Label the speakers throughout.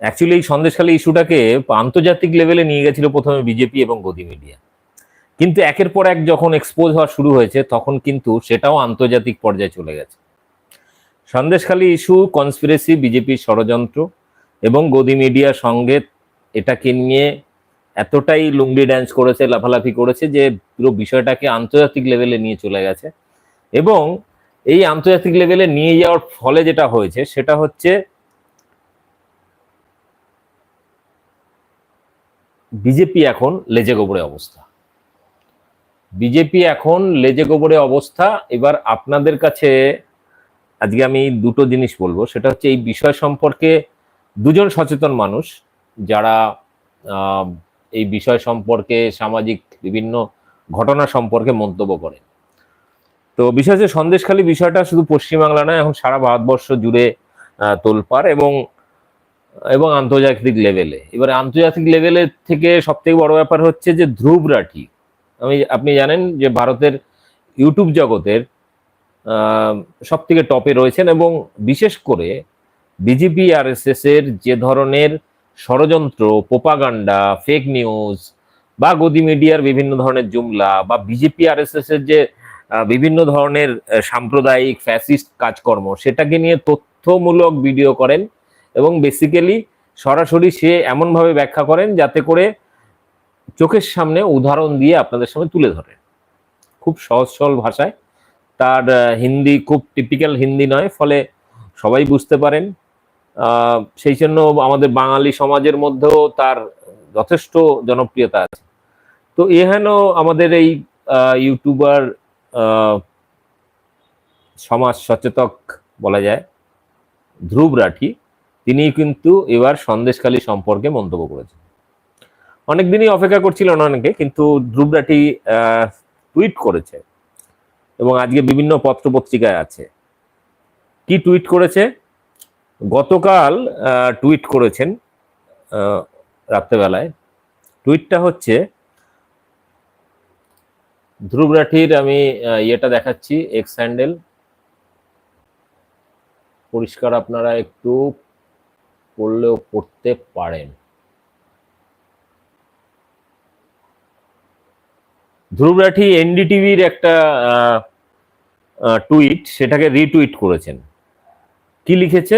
Speaker 1: Actually এই সন্দেশখালী ইস্যুটাকে আন্তর্জাতিক লেভেলে নিয়ে গেছিল প্রথমে বিজেপি এবং গদি মিডিয়া। কিন্তু একের পর এক যখন এক্সপোজ হওয়া শুরু হয়েছে, তখন কিন্তু সেটাও আন্তর্জাতিক পর্যায়ে চলে গেছে। সন্দেশখালী ইস্যু কনস্পিরেসি বিজেপির ষড়যন্ত্র এবং গদি মিডিয়ার সঙ্গে এটাকে নিয়ে এতটাই লুঙ্গি ড্যান্স করেছে, লাফালাফি করেছে যে পুরো বিষয়টাকে আন্তর্জাতিক লেভেলে নিয়ে চলে গেছে। এবং এই আন্তর্জাতিক লেভেলে নিয়ে যাওয়ার ফলে যেটা হয়েছে, সেটা হচ্ছে বিজেপি এখন লেজে গোবরে অবস্থা। বিজেপি এখন লেজে গোবরে অবস্থা। এবার আপনাদের কাছে আজকে আমি দুটো জিনিস বলব। সেটা হচ্ছে এই বিষয় সম্পর্কে দুজন সচেতন মানুষ যারা এই বিষয় সম্পর্কে সামাজিক বিভিন্ন ঘটনা সম্পর্কে মন্তব্য করেন। তো বিশেষ সন্দেশখালী বিষয়টা শুধু পশ্চিমবাংলা নয়, এখন সারা ভারতবর্ষ জুড়ে তোলপাড় এবং এবং আন্তর্জাতিক লেভেলে এবারে আন্তর্জাতিক লেভেলের থেকে সব থেকে বড় ব্যাপার হচ্ছে যে ধ্রুব রাঠি, আমি, আপনি জানেন যে ভারতের ইউটিউব জগতের সব থেকে টপে রয়েছেন এবং বিশেষ করে বিজেপি আর এর যে ধরনের ষড়যন্ত্র পোপাগান্ডা ফেক নিউজ বা গদি মিডিয়ার বিভিন্ন ধরনের জুমলা বা বিজেপি আর এর যে বিভিন্ন ধরনের সাম্প্রদায়িক ফ্যাসিস্ট কাজকর্ম, সেটাকে নিয়ে তথ্যমূলক ভিডিও করেন এবং বেসিক্যালি সরাসরি সে এমনভাবে ব্যাখ্যা করেন যাতে করে চোখের সামনে উদাহরণ দিয়ে আপনাদের সামনে তুলে ধরে। খুব সহজ সরল ভাষায়। তার হিন্দি খুব টিপিক্যাল হিন্দি নয়, ফলে সবাই বুঝতে পারেন। সেই জন্য আমাদের বাঙালি সমাজের মধ্যেও তার যথেষ্ট জনপ্রিয়তা আছে। তো এহেন আমাদের এই ইউটিউবার সমাজ সচেতক বলা যায়, ধ্রুব রাঠি। তিনি কিন্তু এবার সন্দেশখালী সম্পর্কে মন্তব্য করেছেন। অনেকদিনই অপেক্ষা করছিলেন অনেকে কিন্তু ধ্রুব রাঠি টুইট করেছে এবং আজকে বিভিন্ন পত্রপত্রিকায় আছে। কি টুইট করেছে? গতকাল টুইট করেছেন রাত্রেবেলায়। টুইটটা হচ্ছে ধ্রুব রাঠির আমি ইয়েটা দেখাচ্ছি এক্স হ্যান্ডেল পরিষ্কার আপনারা একটু পড়লেও পড়তে পারেন। ধ্রুব রাঠি এনডিটিভির একটা টুইট, সেটাকে রিটুইট করেছেন। কি লিখেছে?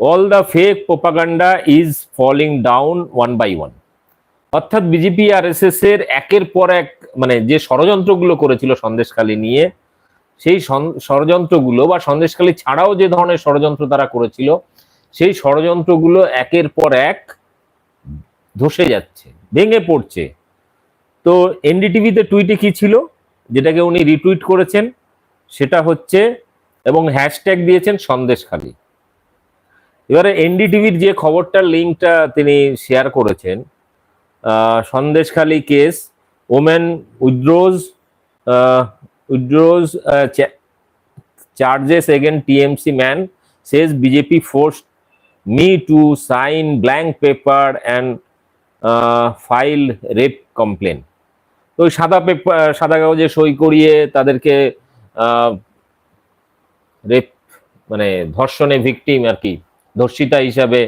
Speaker 1: All the fake propaganda is falling down one by one অর্থাৎ বিজেপি আর এস এস এর একের পর এক মানে যে ষড়যন্ত্রগুলো করেছিল সন্দেশখালী নিয়ে, সেই ষড়যন্ত্রগুলো বা সন্দেশখালী ছাড়াও যে ধরনের ষড়যন্ত্র তারা করেছিল সেই ষড়যন্ত্রগুলো একের পর এক ধসে যাচ্ছে, ভেঙে পড়ছে। তো এনডিটিভিতে টুইটে কি ছিল? যেটাকে উনি রিটুইট করেছেন, সেটা হচ্ছে, এবং হ্যাশট্যাগ দিয়েছেন সন্দেশখালী এবারে এনডিটিভির যে খবরটার লিঙ্কটা তিনি শেয়ার করেছেন Sandeshkhali case, women withdraws withdraws charges again TMC man, says BJP force me to sign blank paper and file rape complain তো ওই সাদা পেপার সাদা কাগজে সই করিয়ে তাদেরকে রেপ মানে ধর্ষণে ভিকটিম আর কি, ধর্ষিতা হিসাবে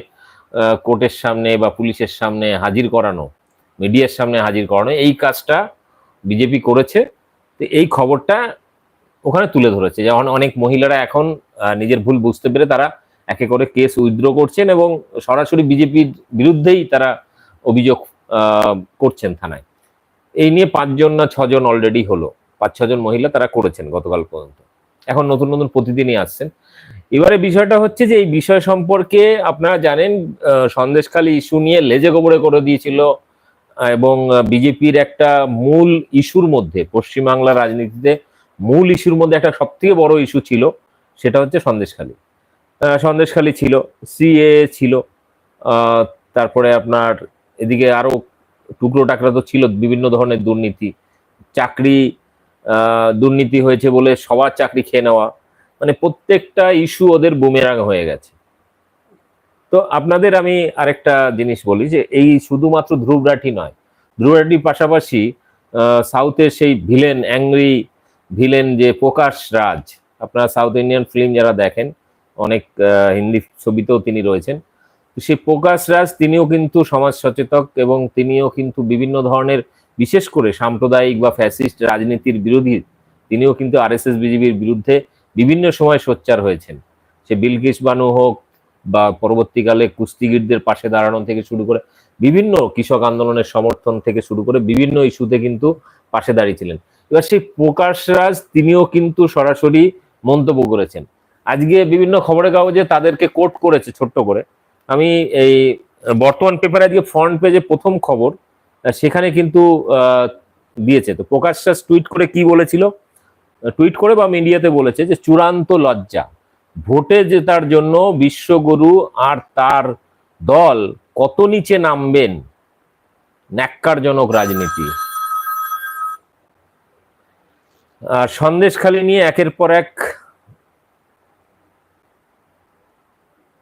Speaker 1: কোর্টের সামনে বা পুলিশের সামনে হাজির করানো, মিডিয়ার সামনে হাজির করানো, এই কাজটা বিজেপি করেছে। তো এই খবরটা ওখানে তুলে ধরেছে যেমন অনেক মহিলারা এখন নিজের ভুল বুঝতে পেরে তারা একে করে কেস উইথড্র করছেন এবং সরাসরি বিজেপির বিরুদ্ধেই তারা অভিযোগ করছেন থানায়। এই নিয়ে পাঁচজন না ছজন অলরেডি হলো। পাঁচ, ছজন মহিলা তারা করেছেন গতকাল পর্যন্ত। এখন নতুন নতুন প্রতিদিনই আসছেন। এবারে বিষয়টা হচ্ছে যে এই বিষয় সম্পর্কে আপনারা জানেন সন্দেশখালী ইস্যু নিয়ে লেজে গোবরে করে দিয়েছিল এবং বিজেপির একটা মূল ইস্যুর মধ্যে, পশ্চিমবাংলার রাজনীতিতে মূল ইস্যুর মধ্যে একটা সব থেকে বড় ইস্যু ছিল, সেটা হচ্ছে সন্দেশখালী। সন্দেশখালী ছিল সিএ ছিল তারপরে আপনার এদিকে আরও টুকরো টাকরা তো ছিল, বিভিন্ন ধরনের দুর্নীতি। চাকরি দুর্নীতি হয়েছে বলে সবার চাকরি খেয়ে নেওয়া মানে প্রত্যেকটা ইস্যু ওদের বুমেরাং হয়ে গেছে। তো আপনাদের আমি আরেকটা জিনিস বলি যে, এই শুধুমাত্র ধ্রুব রাঠি নয়, ধ্রুব রাঠির পাশাপাশি সাউথের সেই ভিলেন অ্যাংরি ভিলেন যে প্রকাশ রাজ, আপনারা সাউথ ইন্ডিয়ান ফিল্ম যারা দেখেন অনেক হিন্দি ছবিতেও তিনি রয়েছেন। সেই প্রকাশ রাজ তিনিও কিন্তু সমাজ সচেতক এবং তিনিও কিন্তু বিভিন্ন ধরনের, বিশেষ করে সাম্প্রদায়িক বা ফ্যাসিস্ট রাজনীতির বিরোধী, তিনিও কিন্তু আরএসএস, বিজেপির বিরুদ্ধে বিভিন্ন সময় সোচ্চার হয়েছেন। সে বিলকিস বানু হোক বা পরবর্তীকালে কুস্তিগিরদের পাশে দাঁড়ানো থেকে শুরু করে বিভিন্ন কৃষক আন্দোলনের সমর্থন থেকে শুরু করে বিভিন্ন ইস্যুতে কিন্তু পাশে দাঁড়িয়েছিলেন এবার সেই প্রকাশ রাজ তিনিও কিন্তু সরাসরি মন্তব্য করেছেন। আজকে বিভিন্ন খবরের কাগজে তাদেরকে কোট করেছে ছোট্ট করে। আমি এই বর্তমান পেপারে আজকে ফ্রন্ট পেজে প্রথম খবর সেখানে কিন্তু দিয়েছে। তো প্রকাশ টুইট করে কি বলেছিল? টুইট করে বা মিডিয়াতে বলেছে যে, চূড়ান্ত লজ্জা। ভোটে জেতার জন্য বিশ্বগুরু আর তার দল কত নিচে নামবেন? ন্যাক্কারজনক রাজনীতি। সন্দেশখালী নিয়ে একের পর এক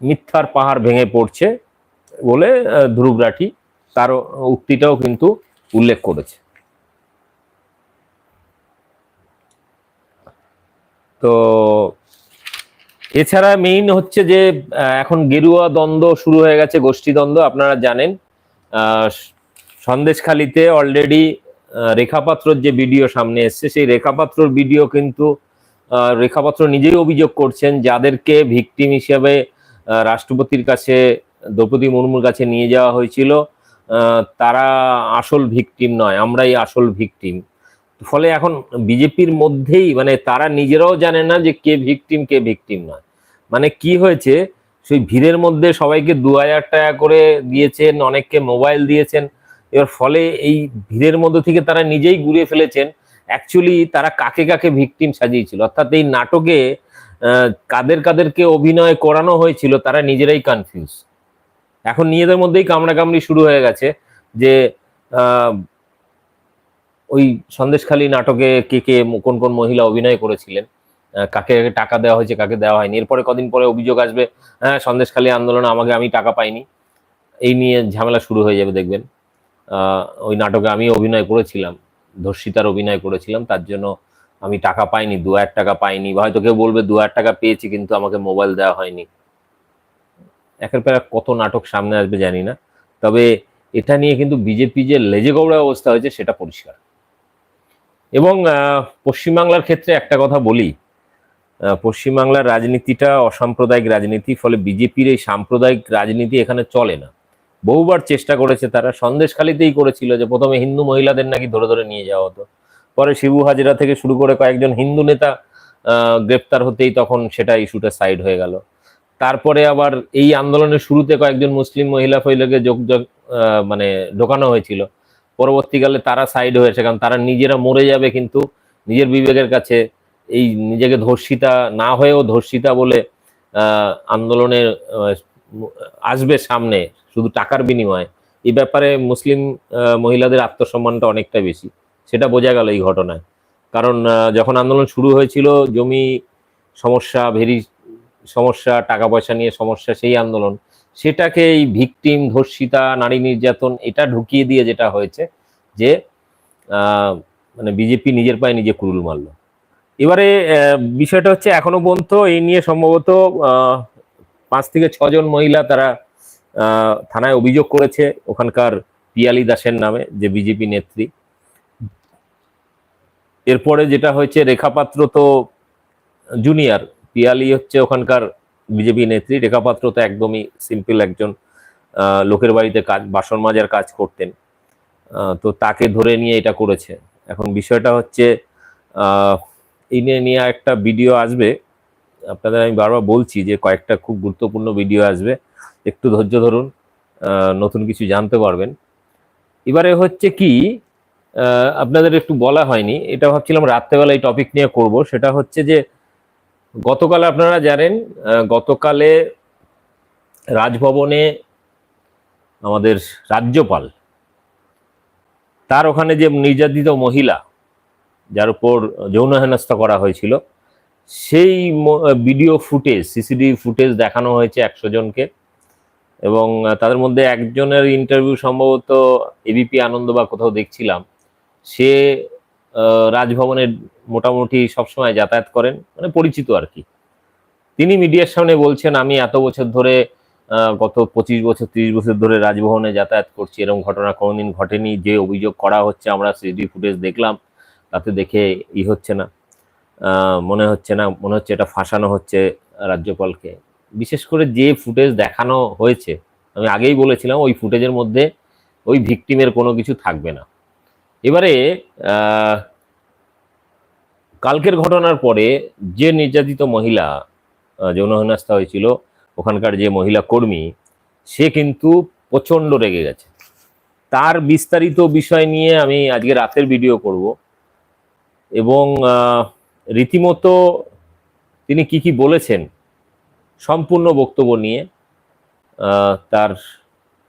Speaker 1: মিথ্যার পাহাড় ভেঙে পড়ছে বলে ধ্রুব রাঠি তার উক্তিটাও কিন্তু উল্লেখ করেছে। তো এছাড়া মেইন হচ্ছে যে এখন গেরুয়া দ্বন্দ্ব শুরু হয়ে গেছে, গোষ্ঠী দ্বন্দ্ব, আপনারা জানেন। সন্দেশখালিতে অলরেডি রেখাপাত্রর যে ভিডিও সামনে এসছে, সেই রেখাপাত্রর ভিডিও কিন্তু রেখাপাত্র নিজেই অভিযোগ করছেন, যাদেরকে ভিকটিম হিসেবে রাষ্ট্রপতির কাছে, দ্রৌপদী মুর্মুর কাছে নিয়ে যাওয়া হয়েছিল। তারা আসল ভিকটিম নয়, আমরাই আসল ভিকটিম। ফলে এখন বিজেপির মধ্যেই মানে তারা নিজেরাও জানে না যে কে ভিকটিম কে ভিকটিম নয়। মানে কি হয়েছে, সেই ভিড়ের মধ্যে সবাইকে দু হাজার টাকা করে দিয়েছেন, অনেককে মোবাইল দিয়েছেন। এবার ফলে এই ভিড়ের মধ্যে থেকে তারা নিজেই ঘুরিয়ে ফেলেছেন। অ্যাকচুয়ালি তারা কাকে কাকে ভিকটিম সাজিয়েছিল, অর্থাৎ এই নাটকে কাদের কাদেরকে অভিনয় করানো হয়েছিল তারা নিজেরাই কনফিউজ এখন নিজেদের মধ্যেই কামড়াকামড়ি শুরু হয়ে গেছে যে ওই সন্দেশখালী নাটকে কে কে, কোন কোন মহিলা অভিনয় করেছিলেন কাকে টাকা দেওয়া হয়েছে, কাকে দেওয়া হয়নি। এরপরে কদিন পরে অভিযোগ আসবে হ্যাঁ সন্দেশখালী আন্দোলনে আমাকে আমি টাকা পাইনি। এই নিয়ে ঝামেলা শুরু হয়ে যাবে, দেখবেন। ওই নাটকে আমি অভিনয় করেছিলাম, ধর্ষিতার অভিনয় করেছিলাম, তার জন্য আমি টাকা পাইনি, দু হাজার টাকা পাইনি, বা হয়তো কেউ বলবে দু হাজার টাকা পেয়েছি কিন্তু আমাকে মোবাইল দেওয়া হয়নি। একের পর কত নাটক সামনে আসবে জানি না। তবে এটা নিয়ে কিন্তু বিজেপি যে লেজে গৌড়া অবস্থা হয়েছে সেটা পরিষ্কার। এবং পশ্চিমবাংলার ক্ষেত্রে একটা কথা বলি পশ্চিমবাংলার রাজনীতিটা অসাম্প্রদায়িক রাজনীতি, ফলে বিজেপির এই সাম্প্রদায়িক রাজনীতি এখানে চলে না। বহুবার চেষ্টা করেছে, তারা সন্দেশখালিতেই করেছিল যে প্রথমে হিন্দু মহিলাদের নাকি ধরে ধরে নিয়ে যাওয়া হতো। পরে শিবু হাজরা থেকে শুরু করে কয়েকজন হিন্দু নেতা গ্রেপ্তার হতেই তখন সেটা ইস্যুটা সাইড হয়ে গেল। তারপরে আবার এই আন্দোলনের শুরুতে কয়েকজন মুসলিম মহিলা ফৈলকে যোগ মানে ঢোকানো হয়েছিল। পরবর্তীকালে তারা সাইড হয়েছে, কারণ তারা নিজেরা মরে যাবে কিন্তু নিজের বিবেকের কাছে এই নিজেকে ধর্ষিতা না হয়েও ধর্ষিতা বলে আন্দোলনের আসবে সামনে শুধু টাকার বিনিময়ে। এই ব্যাপারে মুসলিম মহিলাদের আত্মসম্মানটা অনেকটা বেশি। সেটা বোঝা গেল এই ঘটনায়। কারণ যখন আন্দোলন শুরু হয়েছিল, জমি সমস্যা, ভেরি সমস্যা, টাকা পয়সা নিয়ে সমস্যা, সেই আন্দোলন, সেটাকে এই ভিকটিম, ধর্ষিতা, নারী নির্যাতন, এটা ঢুকিয়ে দিয়ে যেটা হয়েছে যে মানে বিজেপি নিজের পায়ে নিজে কুরুল মারল। এবারে বিষয়টা হচ্ছে এখনও পর্যন্ত এই নিয়ে সম্ভবত পাঁচ থেকে ছজন মহিলা তারা থানায় অভিযোগ করেছে, ওখানকার পিয়ালি দাসের নামে যে বিজেপি নেত্রী। এরপরে যেটা হয়েছে, রেখাপাত্র তো জুনিয়র পিয়ালি হচ্ছে ওখানকার বিজেপি নেত্রী। রেখাপাত্র তো একদমই সিম্পল একজন লোকের বাড়িতে কাজ, বাসন মাজার কাজ করতেন। তো তাকে ধরে নিয়ে এটা করেছে। এখন বিষয়টা হচ্ছে এই নিয়ে নিয়ে একটা ভিডিও আসবে। আপনাদের আমি বারবার বলছি যে কয়েকটা খুব গুরুত্বপূর্ণ ভিডিও আসবে। একটু ধৈর্য ধরুন নতুন কিছু জানতে পারবেন। এবারে হচ্ছে কি আপনাদের একটু বলা হয়নি। এটা ভাবছিলাম রাত্রেবেলা এই টপিক নিয়ে করব। সেটা হচ্ছে যে, গতকাল আপনারা জানেন গতকালে রাজভবনে আমাদের রাজ্যপাল, তার ওখানে যে নির্যাতিত মহিলা, যার উপর যৌন হেনস্থা করা হয়েছিল, সেই ভিডিও ফুটেজ সিসিটিভি ফুটেজ দেখানো হয়েছে একশো জনকে। এবং তাদের মধ্যে একজনের ইন্টারভিউ সম্ভবত এবিপি আনন্দ বা কোথাও দেখছিলাম। সে আহ, রাজভবনে মোটামুটি সবসময় যাতায়াত করেন মানে পরিচিত আর কি। তিনি মিডিয়ার সামনে বলছেন আমি এত বছর ধরে গত পঁচিশ বছর তিরিশ বছর ধরে রাজভবনে যাতায়াত করছি এরকম ঘটনা কোনোদিন ঘটেনি যে অভিযোগ করা হচ্ছে আমরা সিডি ফুটেজ দেখলাম তাতে দেখে ই হচ্ছে না মনে হচ্ছে না মনে হচ্ছে এটা ফাঁসানো হচ্ছে রাজ্যপালকে। বিশেষ করে যে ফুটেজ দেখানো হয়েছে আমি আগেই বলেছিলাম ওই ফুটেজের মধ্যে ওই ভিকটিমের কোনো কিছু থাকবে না। এবারে কালকের ঘটনার পরে যে নির্যাতিত মহিলা যৌন হেনস্থা হয়েছিল, ওখানকার যে মহিলা কর্মী, সে কিন্তু প্রচণ্ড রেগে গেছে। তার বিস্তারিত বিষয় নিয়ে আমি আজকে রাতের ভিডিও করব এবং রীতিমতো তিনি কি কি বলেছেন সম্পূর্ণ বক্তব্য নিয়ে তার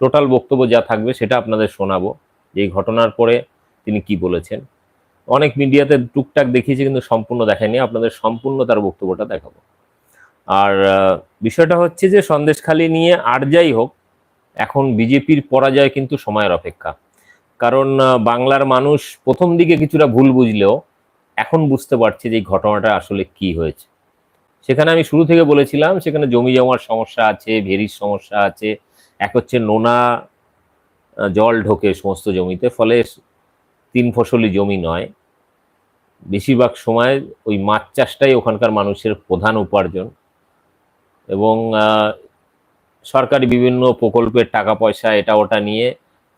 Speaker 1: টোটাল বক্তব্য যা থাকবে সেটা আপনাদের শোনাবো। এই ঘটনার পরে তিনি কি বলেছেন? অনেক মিডিয়াতে টুকটাক দেখিয়েছে, কিন্তু সম্পূর্ণ দেখায়নি। আপনাদের সম্পূর্ণ তার বক্তব্যটা দেখাবো। আর বিষয়টা হচ্ছে যে সন্দেশখালি নিয়ে আর যাই হোক, এখন বিজেপির পরাজয় কিন্তু সময়ের অপেক্ষা। কারণ বাংলার মানুষ প্রথম দিকে কিছুটা ভুল বুঝলেও এখন বুঝতে পারছে যে, এই ঘটনাটা আসলে কি হয়েছে। সেখানে আমি শুরু থেকে বলেছিলাম, সেখানে জমি জমার সমস্যা আছে ভেরির সমস্যা আছে, এক হচ্ছে নোনা জল ঢোকে সমস্ত জমিতে, ফলে তিন ফসলি জমি নয়। বেশিরভাগ সময় ওই মাছ চাষটাই ওখানকার মানুষের প্রধান উপার্জন এবং সরকারি বিভিন্ন প্রকল্পের টাকা পয়সা এটা ওটা নিয়ে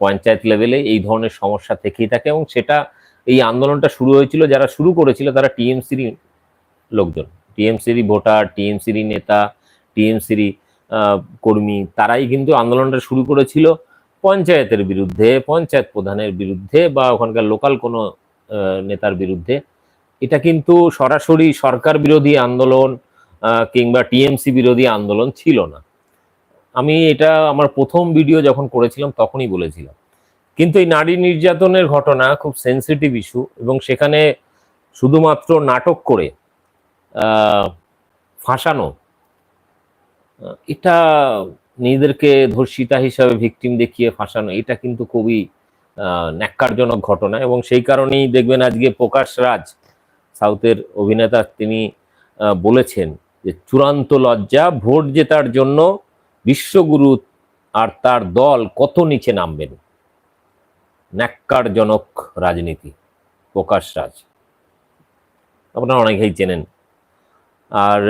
Speaker 1: পঞ্চায়েত লেভেলে এই ধরনের সমস্যা থেকেই থাকে এবং সেটা এই আন্দোলনটা শুরু হয়েছিল, যারা শুরু করেছিল তারা টিএমসির লোকজন। টিএমসির ভোটার টিএমসির নেতা টিএমসির কর্মী, তারাই কিন্তু আন্দোলনটা শুরু করেছিল। পঞ্চায়েতের বিরুদ্ধে, পঞ্চায়েত প্রধানের বিরুদ্ধে বা ওখানকার লোকাল কোনো নেতার বিরুদ্ধে। এটা কিন্তু সরাসরি সরকার বিরোধী আন্দোলন কিংবা টিএমসি বিরোধী আন্দোলন ছিল না। আমি এটা আমার প্রথম ভিডিও যখন করেছিলাম তখনই বলেছিলাম। কিন্তু এই নারী নির্যাতনের ঘটনা খুব সেন্সিটিভ ইস্যু এবং সেখানে শুধুমাত্র নাটক করে ফাঁসানো এটা নিজেদেরকে ধর্ষিতা হিসাবে ভিকটিম দেখিয়ে ফাঁসানো, এটা কিন্তু খুবই ন্যাক্কারজনক ঘটনা এবং সেই কারণেই দেখবেন আজকে প্রকাশ রাজ, সাউথের অভিনেতা তিনি বলেছেন যে চূড়ান্ত লজ্জা, ভোট জেতার জন্য বিশ্বগুরু আর তার দল কত নিচে নামবেন? ন্যাক্কারজনক রাজনীতি, প্রকাশ রাজ। আপনারা অনেকেই চেনেন। আর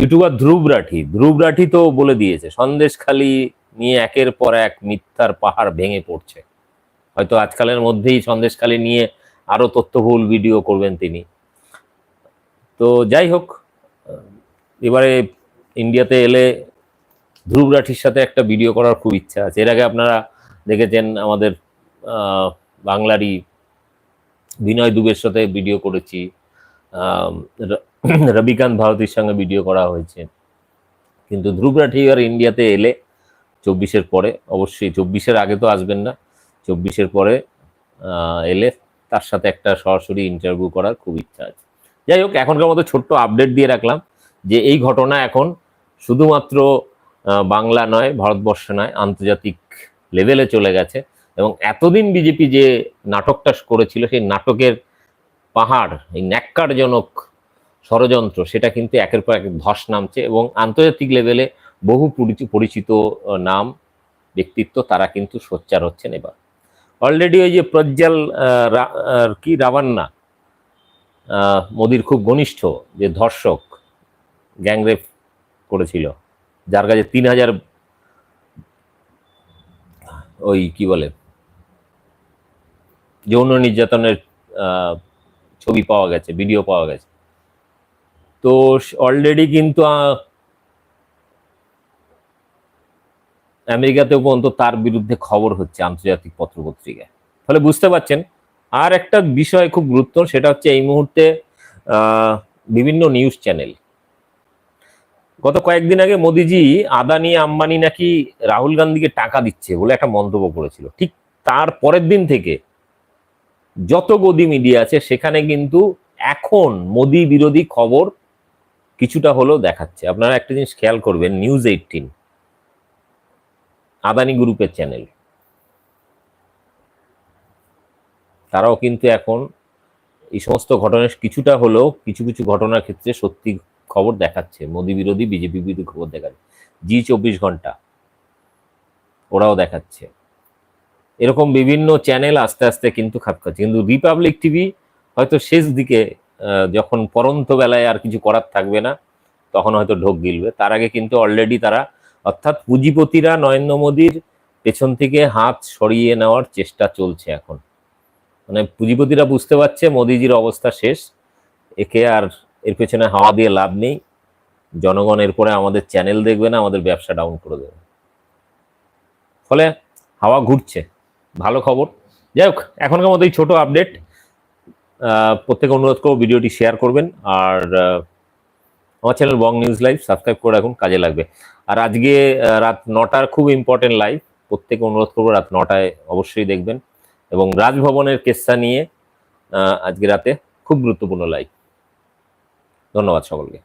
Speaker 1: ইউটিউবার ধ্রুব রাঠি। ধ্রুব রাঠি তো বলে দিয়েছে সন্দেশখালি নিয়ে একের পর এক মিথ্যার পাহাড় ভেঙে পড়ছে। হয়তো আজকালের মধ্যেই সন্দেশখালি নিয়ে আরও তথ্যবহুল ভিডিও করবেন তিনি। তো যাই হোক, এবারে ইন্ডিয়াতে এলে ধ্রুব রাঠির সাথে একটা ভিডিও করার খুব ইচ্ছা আছে। এর আগে আপনারা দেখেছেন আমাদের বাংলারই বিনয় দুবের সাথে ভিডিও করেছি। রবিকান্ত ভারতীর সঙ্গে ভিডিও করা হয়েছে। কিন্তু ধ্রুব রাঠি আর ইন্ডিয়াতে এলে চব্বিশের পরে, অবশ্যই চব্বিশের আগে তো আসবেন না, চব্বিশের পরে এলে তার সাথে একটা সরাসরি ইন্টারভিউ করার খুব ইচ্ছা আছে। যাই হোক, এখনকার মতো ছোট্ট আপডেট দিয়ে রাখলাম যে এই ঘটনা এখন শুধুমাত্র বাংলা নয়, ভারতবর্ষ নয়, আন্তর্জাতিক লেভেলে চলে গেছে এবং এতদিন বিজেপি যে নাটকটা করেছিল, সেই নাটকের পাহাড়, এই ন্যাক্কারজনক ষড়যন্ত্র, সেটা কিন্তু একের পর এক ধস নামছে এবং আন্তর্জাতিক লেভেলে বহু পরিচি- পরিচিত নাম, ব্যক্তিত্ব তারা কিন্তু সোচ্চার হচ্ছেন এবার। অলরেডি ওই যে রা- কি রাবান্না মোদির খুব ঘনিষ্ঠ যে ধর্ষক, গ্যাংরেপ করেছিল, যার কাছে তিন হাজার, ওই কি বলে, যৌন নির্যাতনের ছবি পাওয়া গেছে ভিডিও পাওয়া গেছে। তো অলরেডি কিন্তু আমেরিকাতেও পর্যন্ত তার বিরুদ্ধে খবর হচ্ছে আন্তর্জাতিক পত্রপত্রিকায়। ফলে বুঝতে পারছেন, আর একটা বিষয় খুব গুরুত্ব সেটা হচ্ছে এই মুহূর্তে বিভিন্ন নিউজ চ্যানেল গত কয়েকদিন আগে মোদিজি আদানি, আম্বানি নাকি রাহুল গান্ধীকে টাকা দিচ্ছে বলে একটা মন্তব্য করেছিল। ঠিক তার পরের দিন থেকে যত গদি মিডিয়া আছে, সেখানে কিন্তু এখন মোদি বিরোধী খবর কিছুটা হলেও দেখাচ্ছে। আপনারা একটা জিনিস খেয়াল করবেন নিউজ এইটিন আদানি গ্রুপের চ্যানেল তারাও কিন্তু এখন এই সমস্ত ঘটনার কিছুটা হলেও কিছু কিছু ঘটনার ক্ষেত্রে সত্যি খবর দেখাচ্ছে। মোদি বিরোধী, বিজেপি বিরোধী খবর দেখাচ্ছে। জি চব্বিশ ঘণ্টা, ওরাও দেখাচ্ছে। এরকম বিভিন্ন চ্যানেল আস্তে আস্তে কিন্তু খাপ খাচ্ছে। কিন্তু রিপাবলিক টিভি হয়তো শেষ দিকে যখন পরন্ত বেলায় আর কিছু করার থাকবে না, তখন হয়তো ঢোক গিলবে। তার আগে কিন্তু অলরেডি তারা, অর্থাৎ পুঁজিপতিরা নরেন্দ্র মোদীর পেছন থেকে হাত সরিয়ে নেওয়ার চেষ্টা চলছে এখন। মানে পুঁজিপতিরা বুঝতে পারছে মোদিজির অবস্থা শেষ, একে আর এর পেছনে হাওয়া দিয়ে লাভ নেই। জনগণ এরপরে আমাদের চ্যানেল দেখবে না, আমাদের ব্যবসা ডাউন করে দেবে। ফলে হাওয়া ঘুরছে, ভালো খবর। যাই হোক, এখনকার মতো এই ছোট আপডেট প্রত্যেকে অনুরোধ করব ভিডিওটি শেয়ার করবেন আর আমার channel Bong news live subscribe করে রাখুন, কাজে লাগবে। আর আজকে রাত নটার খুব ইম্পর্টেন্ট লাইভ প্রত্যেকে অনুরোধ করব রাত নটায় অবশ্যই দেখবেন এবং রাজভবনের কেসটা নিয়ে আজকে রাতে খুব গুরুত্বপূর্ণ লাইভ ধন্যবাদ সকলকে।